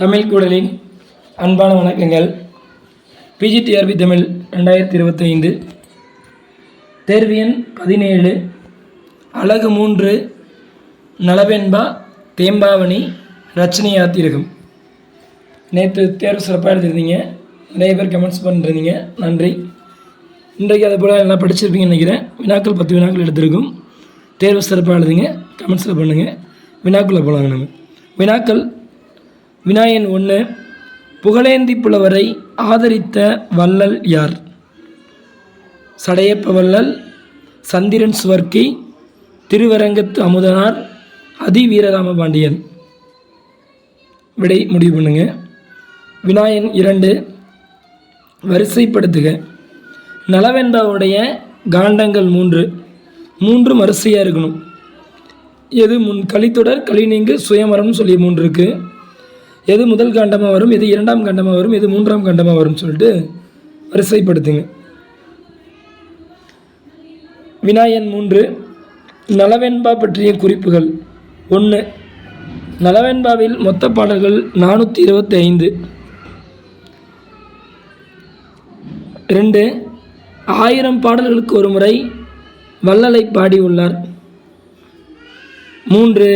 தமிழ் குடலின் அன்பான வணக்கங்கள். பிஜிடிஆர்பி தமிழ் ரெண்டாயிரத்தி இருபத்தைந்து. தேர்வு எண் பதினேழு. அழகு மூன்று. நலவென்பா தேம்பாவணி ரச்சனை யாத்திரகம். நேற்று தேர்வு சிறப்பாக எழுதிருந்தீங்க நிறைய பேர் கமெண்ட்ஸ் பண்ணிருந்தீங்க. நன்றி. இன்றைக்கு அதை போல் நல்லா படிச்சிருப்பீங்கன்னு நினைக்கிறேன். வினாக்கள் பத்து வினாக்கள் எடுத்திருக்கும். தேர்வு சிறப்பாக எழுதுங்க. கமெண்ட்ஸில் பண்ணுங்கள் வினாக்குள்ளே போகலாங்க நம்ம. வினாக்கள் வினாயன் ஒன்று புகழேந்தி புலவரை ஆதரித்த வள்ளல் யார்? சடையப்ப வள்ளல் சந்திரன் சுவர்க்கி திருவரங்கத்து அமுதனார் அதி வீரராம பாண்டியன். விடை முடிவு பண்ணுங்க. வினாயன் இரண்டு வரிசைப்படுத்துக. நலவென்பாவுடைய காண்டங்கள் மூன்று. மூன்று வரிசையாக இருக்கணும். எது முன் கலித்தொடர் கலிநீங்கு சுயமரம்னு சொல்லி மூன்று இருக்குது எது முதல் காண்டமாக வரும் எது இரண்டாம் காண்டமாக வரும் எது மூன்றாம் காண்டமாக வரும்னு சொல்லிட்டு வரிசைப்படுத்துங்க. வினாயன் மூன்று நலவென்பா பற்றிய குறிப்புகள். ஒன்று நலவென்பாவில் மொத்த பாடல்கள் நானூற்றி இருபத்தி ஐந்து ரெண்டு ஆயிரம் பாடல்களுக்கு ஒரு முறை வள்ளலை பாடியுள்ளார் மூன்று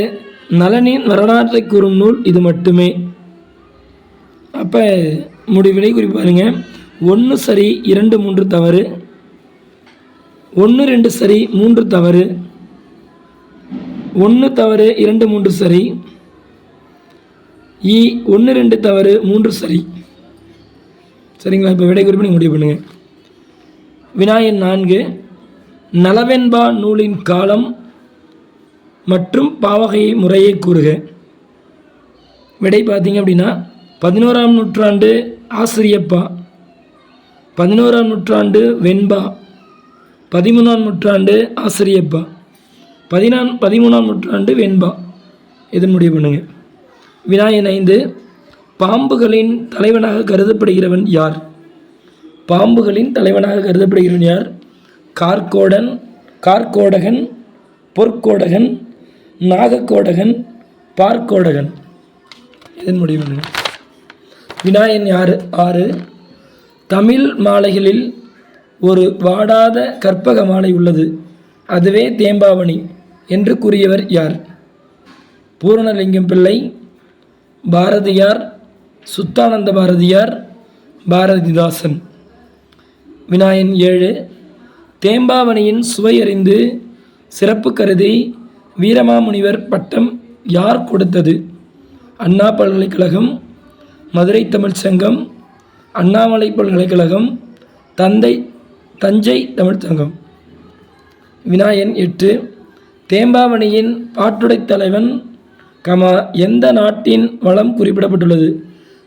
நலனின் வரலாற்றை கூறும் நூல் இது மட்டுமே. அப்போ முடிவினை குறிப்பாருங்க. ஒன்று சரி இரண்டு மூன்று தவறு. ஒன்று ரெண்டு சரி மூன்று தவறு. ஒன்று தவறு இரண்டு மூன்று சரி. இ ஒன்று ரெண்டு தவறு மூன்று சரி. சரிங்களா? இப்போ விடை குறிப்பு நீங்கள் முடிவு பண்ணுங்கள் வினாயன் நான்கு. நலவென்பா நூலின் காலம் மற்றும் பாவகை முறையை கூறுக. விடை பார்த்தீங்க அப்படின்னா பதினோராம் நூற்றாண்டு ஆசிரியப்பா. பதினோராம் நூற்றாண்டு வெண்பா. பதிமூணாம் நூற்றாண்டு ஆசிரியப்பா. பதினா பதிமூணாம் நூற்றாண்டு வெண்பா. இது முடிவு பண்ணுங்க. வினாயன் ஐந்து பாம்புகளின் தலைவனாக கருதப்படுகிறவன் யார்? பாம்புகளின் தலைவனாக கருதப்படுகிறவன் யார்? கார்கோடன் கார்கோடகன் பொற்கோடகன் நாகக்கோடகன் பார்க்கோடகன் இதன் முடிவு பண்ணுங்க. வினாயன் ஆறு ஆறு. தமிழ் மாலைகளில் ஒரு வாடாத கற்பக மாலை உள்ளது. அதுவே தேம்பாவணி என்று கூறியவர் யார்? பூரணலிங்கம் பிள்ளை பாரதியார் சுத்தானந்த பாரதியார் பாரதிதாசன். வினாயன் ஏழு. தேம்பாவணியின் சுவையறிந்து சிறப்பு கருதி வீரமாமுனிவர் பட்டம் யார் கொடுத்தது? அண்ணா பல்கலைக்கழகம் மதுரை தமிழ் சங்கம் அண்ணாமலை பல்கலைக்கழகம் தந்தை தஞ்சை தமிழ் சங்கம். வினாயன் எட்டு. தேம்பாவணியின் பாட்டுடைத் தலைவன் கமா எந்த நாட்டின் வளம் குறிப்பிடப்பட்டுள்ளது?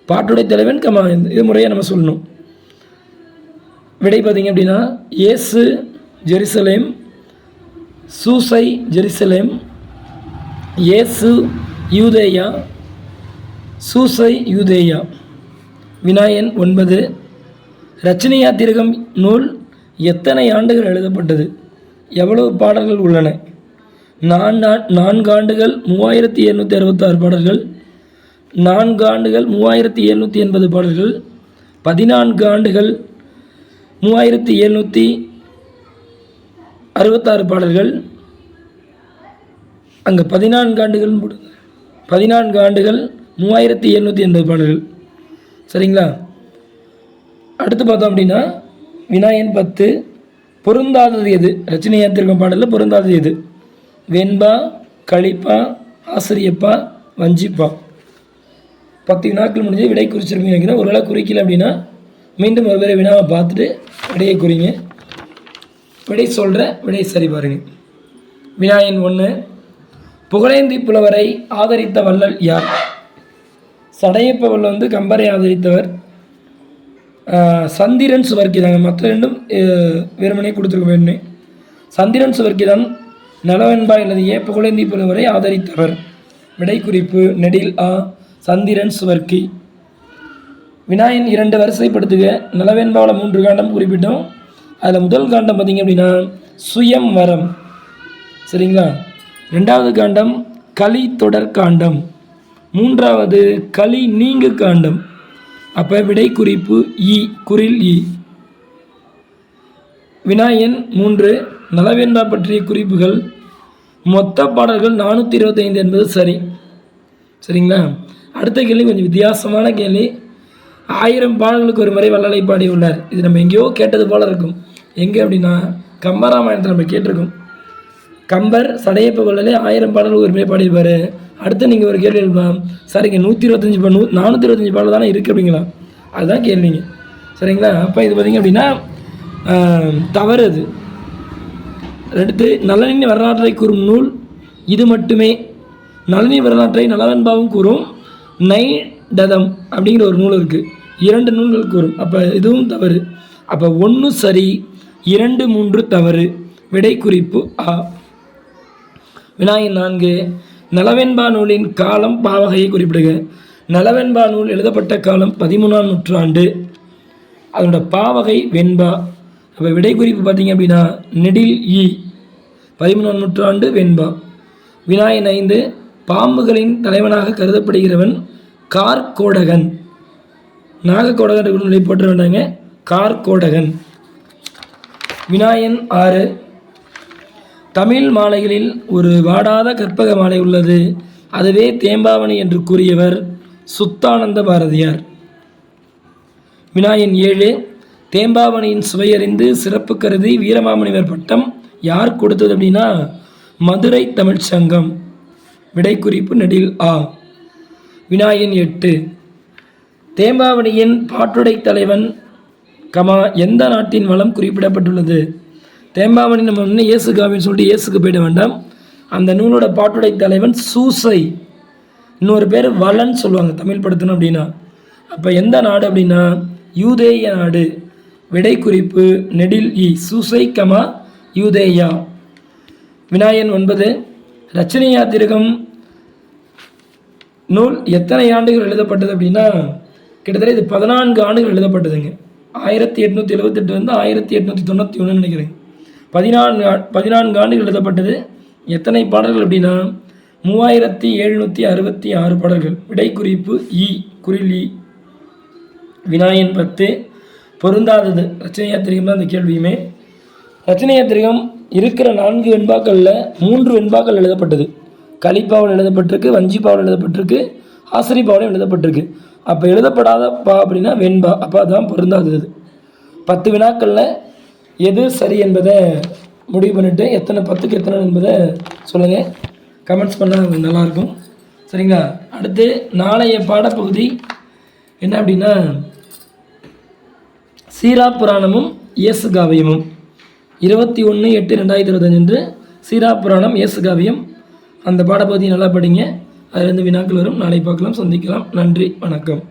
பாட்டுடைத் தலைவன் கமா இது முறையை நம்ம சொல்லணும். விடை பார்த்தீங்க அப்படின்னா இயேசு ஜெருசலேம் சூசை ஜெருசலேம் இயேசு யூதேயா சூசை யூதேயா. வினாயன் ஒன்பது. ரச்சனை யாத்திரகம் நூல் எத்தனை ஆண்டுகள் எழுதப்பட்டது? எவ்வளவு பாடல்கள் உள்ளன? நான்கு நான்காண்டுகள் மூவாயிரத்தி எழுநூற்றி அறுபத்தாறு பாடல்கள். நான்கு ஆண்டுகள் மூவாயிரத்தி எழுநூற்றி எண்பது பாடல்கள். பதினான்கு ஆண்டுகள் மூவாயிரத்தி எழுநூற்றி அறுபத்தாறு பாடல்கள். அங்கே பதினான்கு ஆண்டுகள் பதினான்கு ஆண்டுகள் மூவாயிரத்தி எழுநூற்றி எண்பது பாடல்கள். சரிங்களா? அடுத்து பார்த்தோம் அப்படின்னா வினாயன் பத்து பொருந்தாதது எது? ரச்சனை ஏற்றிருக்கும் பாடலில் பொருந்தாதது எது? வெண்பா களிப்பா ஆசிரியப்பா வஞ்சிப்பா. பத்து வினாக்கள் முடிஞ்சு விடை குறிச்சிருப்பீங்க நினைக்கிறேன். ஒருவேளை குறிக்கல அப்படின்னா மீண்டும் ஒரு வேறு வினாவை பார்த்துட்டு விடையை குறிங்க. விடை சொல்கிற விடை சரி பாருங்க. வினாயன் ஒன்று புகழேந்தி புலவரை ஆதரித்த வள்ளல் யார்? சடையப்ப வந்து கம்பரை ஆதரித்தவர். சந்திரன் சுவர்க்கி தாங்க மற்ற ரெண்டும் வெறுமனே கொடுத்துருக்க வேணும் சந்திரன் சுவர்க்கி தான் நலவென்பா ஏப்ப குழந்தை புலவரை ஆதரித்தவர். விடை குறிப்பு நெடில் ஆ சந்திரன் சுவர்க்கி. வினாயின் இரண்டு வரிசைப்படுத்துக. நலவென்பாவில் மூன்று காண்டம் குறிப்பிட்டோம். அதில் முதல் காண்டம் பார்த்திங்க அப்படின்னா சுயம் வரம் சரிங்களா? ரெண்டாவது காண்டம் கலி தொடர் காண்டம். மூன்றாவது களி நீங்கு காண்டம். அப்போ விடை குறிப்பு இ குரில் இ. வினாயன் மூன்று நலவேந்தா பற்றிய குறிப்புகள். மொத்த பாடல்கள் நானூற்றி இருபத்தைந்து என்பது சரி. சரிங்களா? அடுத்த கேள்வி கொஞ்சம் வித்தியாசமான கேள்வி. ஆயிரம் பாடல்களுக்கு ஒரு முறை வள்ளலை பாடியுள்ளார். இது நம்ம எங்கேயோ கேட்டது போல இருக்கும். எங்கே அப்படின்னா கம்பராமாயணத்தை நம்ம கேட்டிருக்கோம். கம்பர் சடையப்ப வள்ளலே ஆயிரம் பாடல்கள் ஒரு முறை பாடியிருப்பார். அடுத்து நீங்கள் ஒரு கேள்வி எழுப்பலாம் சரிங்க நூற்றி இருபத்தஞ்சி பால் நூ நானூற்றி இருபத்தஞ்சி பாடல் தானே இருக்குது அப்படிங்களா? அதுதான் கேள்விங்க. சரிங்களா? அப்போ இது பார்த்திங்க அப்படின்னா தவறு அது. அடுத்து நலனின் வரலாற்றை கூறும் நூல் இது மட்டுமே. நலனின் வரலாற்றை நலவன்பாவும் கூறும் நைடதம் அப்படிங்கிற ஒரு நூல் இருக்குது இரண்டு நூல்கள் கூறும். அப்போ இதுவும் தவறு. அப்போ ஒன்று சரி இரண்டு மூன்று தவறு. விடை குறிப்பு ஆ. வினாயன் நான்கு நலவெண்பா நூலின் காலம் பாவகையை குறிப்பிடுக. நலவெண்பா நூல் எழுதப்பட்ட காலம் பதிமூணாம் நூற்றாண்டு. அதனோட பாவகை வெண்பா. அப்போ விடை குறிப்பு பார்த்தீங்க அப்படின்னா நெடில் ஈ. பதிமூணாம் நூற்றாண்டு வெண்பா. வினாயன் ஐந்து பாம்புகளின் தலைவனாக கருதப்படுகிறவன் கார்கோடகன். நாகக்கோடகன் நிலை போட்ட வேண்டாங்க கார்கோடகன். வினாயன் ஆறு தமிழ் மாலைகளில் ஒரு வாடாத கற்பக மாலை உள்ளது. அதுவே தேம்பாவணி என்று கூறியவர் சுத்தானந்த பாரதியார். வினாயின் ஏழு தேம்பாவணியின் சுவையறிந்து சிறப்பு கருதி வீரமாமுனிவர் பட்டம் யார் கொடுத்தது அப்படின்னா மதுரை தமிழ்ச் சங்கம். விடைக்குறிப்பு நெடில் ஆ. வினாயின் எட்டு தேம்பாவணியின் பாட்டுடை தலைவன் கமா எந்த நாட்டின் வளம் குறிப்பிடப்பட்டுள்ளது? தேம்பாவணி நம்ம இன்னும் இயேசுகாவின்னு சொல்லிட்டு இயேசுக்கு போயிட வேண்டாம். அந்த நூலோட பாட்டுடை தலைவன் சூசை. இன்னொரு பேர் வளன் சொல்லுவாங்க தமிழ் படுத்தணும் அப்படின்னா. அப்போ எந்த நாடு அப்படின்னா யூதேய நாடு. விடை குறிப்பு நெடில் இ சூசை கமா யூதேயா. விநாயகன் ஒன்பது ரச்சனை யாத்திரகம். நூல் எத்தனை ஆண்டுகள் எழுதப்பட்டது அப்படின்னா கிட்டத்தட்ட இது பதினான்கு ஆண்டுகள் எழுதப்பட்டதுங்க. ஆயிரத்தி எட்நூற்றி எழுபத்தெட்டுலேருந்து ஆயிரத்தி எட்நூற்றி தொண்ணூற்றி ஒன்றுன்னு நினைக்கிறேங்க பதினான்கு பதினான்கு ஆண்டுகள் எழுதப்பட்டது. எத்தனை பாடல்கள் அப்படின்னா மூவாயிரத்தி எழுநூற்றி அறுபத்தி ஆறு பாடல்கள். விடை குறிப்பு இ குறிலி வினாயன் பத்து. பொருந்தாதது ரச்சனையாத்திரிகம் தான் அந்த கேள்வியுமே. ரச்சனையாத்திரிகம் இருக்கிற நான்கு வெண்பாக்களில் மூன்று வெண்பாக்கள் எழுதப்பட்டது. கலிப்பாவில் எழுதப்பட்டிருக்கு வஞ்சிப்பாவில் எழுதப்பட்டிருக்கு ஆசிரிப்பாவலும் எழுதப்பட்டிருக்கு. அப்போ எழுதப்படாத பா அப்படின்னா வெண்பா அப்போ அதுதான் பொருந்தாதது. பத்து வினாக்களில் எது சரி என்பதை முடிவு பண்ணிவிட்டு எத்தனை பத்துக்கு எத்தனை என்பதை சொல்லுங்கள் கமெண்ட்ஸ் பண்ணால் நல்லாயிருக்கும். சரிங்களா? அடுத்து நாளைய பாடப்பகுதி என்ன அப்படின்னா சீரா புராணமும் இயேசு காவியமும். இருபத்தி ஒன்று எட்டு ரெண்டாயிரத்தி இருபத்தஞ்சு சீரா புராணம் இயேசு காவியம். அந்த பாடப்பகுதியை நல்லா படிங்க. அதுலேருந்து வினாக்கள் வரும். நாளை பார்க்கலாம். சந்திக்கலாம். நன்றி. வணக்கம்.